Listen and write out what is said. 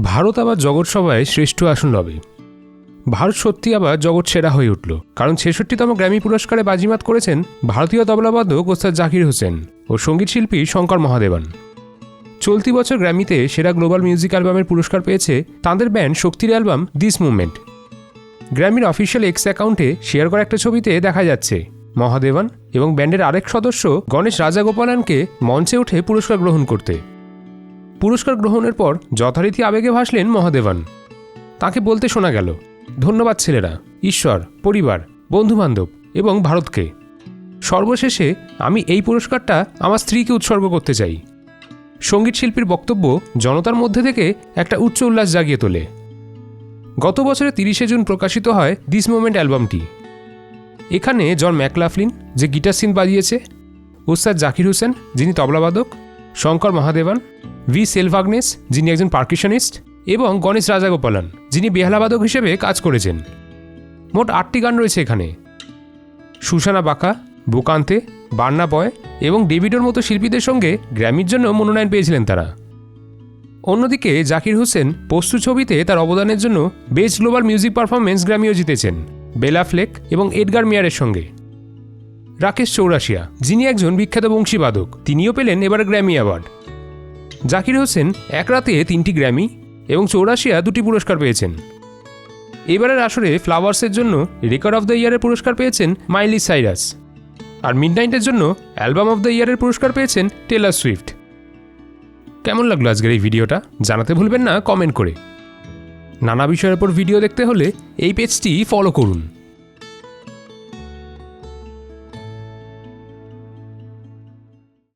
ভারত আবার জগৎ সভায় শ্রেষ্ঠ আসন লবে। ভারত সত্যি আবার জগৎ সেরা হয়ে উঠল। কারণ ছেষট্টিতম গ্র্যামি পুরস্কারে বাজিমাত করেছেন ভারতীয় তবলাবাদক ওস্তাদ জাকির হোসেন ও সঙ্গীতশিল্পী শঙ্কর মহাদেবান। চলতি বছর গ্র্যামিতে সেরা গ্লোবাল মিউজিক অ্যালবামের পুরস্কার পেয়েছে তাঁদের ব্যান্ড শক্তির অ্যালবাম দিস মুভমেন্ট। গ্র্যামির অফিসিয়াল এক্স অ্যাকাউন্টে শেয়ার করা একটা ছবিতে দেখা যাচ্ছে। মহাদেবান এবং ব্যান্ডের আরেক সদস্য গণেশ রাজাগোপালানকে মঞ্চে উঠে পুরস্কার গ্রহণ করতে। পুরস্কার গ্রহণের পর যথারীতি আবেগে ভাসলেন মহাদেবান। তাকে বলতে শোনা গেল, ধন্যবাদ ছেলেরা, ঈশ্বর, পরিবার, বন্ধুবান্ধব এবং ভারতকে। সর্বশেষে আমি এই পুরস্কারটা আমার স্ত্রীকে উৎসর্গ করতে চাই। সংগীত শিল্পীর বক্তব্য জনতার মধ্যে থেকে একটা উচ্চ উল্লাস জাগিয়ে তোলে। গত বছরে তিরিশে জুন প্রকাশিত হয় দিস মোমেন্ট অ্যালবামটি। এখানে জন ম্যাকলাফলিন, যে গিটার সিন বাজিয়েছে উস্তাদ জাকির হোসেন, যিনি তবলাবাদক শঙ্কর মহাদেবান ভি সেলভাগনেস, যিনি একজন পার্কিশনিস্ট এবং গণেশ রাজাগোপালন, যিনি বেহালাবাদক হিসেবে কাজ করেছেন। মোট আটটি গান রয়েছে এখানে। সুসানা বাঁকা, বোকান্তে বার্না বয় এবং ডেভিডোর মতো শিল্পীদের সঙ্গে গ্র্যামির জন্য মনোনয়ন পেয়েছিলেন তারা। অন্যদিকে জাকির হোসেন পস্তু ছবিতে তার অবদানের জন্য বেস্ট গ্লোবাল মিউজিক পারফরমেন্স গ্র্যামিও জিতেছেন, বেলা ফ্লেক এবং এডগার মেয়ারের সঙ্গে। রাকেশ চৌরাশিয়া, যিনি একজন বিখ্যাত বংশীবাদক, তিনিও পেলেন এবার গ্র্যামি অ্যাওয়ার্ড। জাকির হোসেন এক রাতে তিনটি গ্র্যামি এবং চৌরাশিয়া দুটি পুরস্কার পেয়েছেন। এবারের আসরে ফ্লাওয়ার্সের জন্য রেকর্ড অফ দ্য ইয়ারের পুরস্কার পেয়েছেন মাইলি সাইরাস আর মিডনাইটের জন্য অ্যালবাম অফ দ্য ইয়ারের পুরস্কার পেয়েছেন টেলার সুইফট। কেমন লাগল আজকের এই ভিডিওটা? জানাতে ভুলবেন না, কমেন্ট করে। নানা বিষয়ের ওপর ভিডিও দেখতে হলে এই পেজটি ফলো করুন।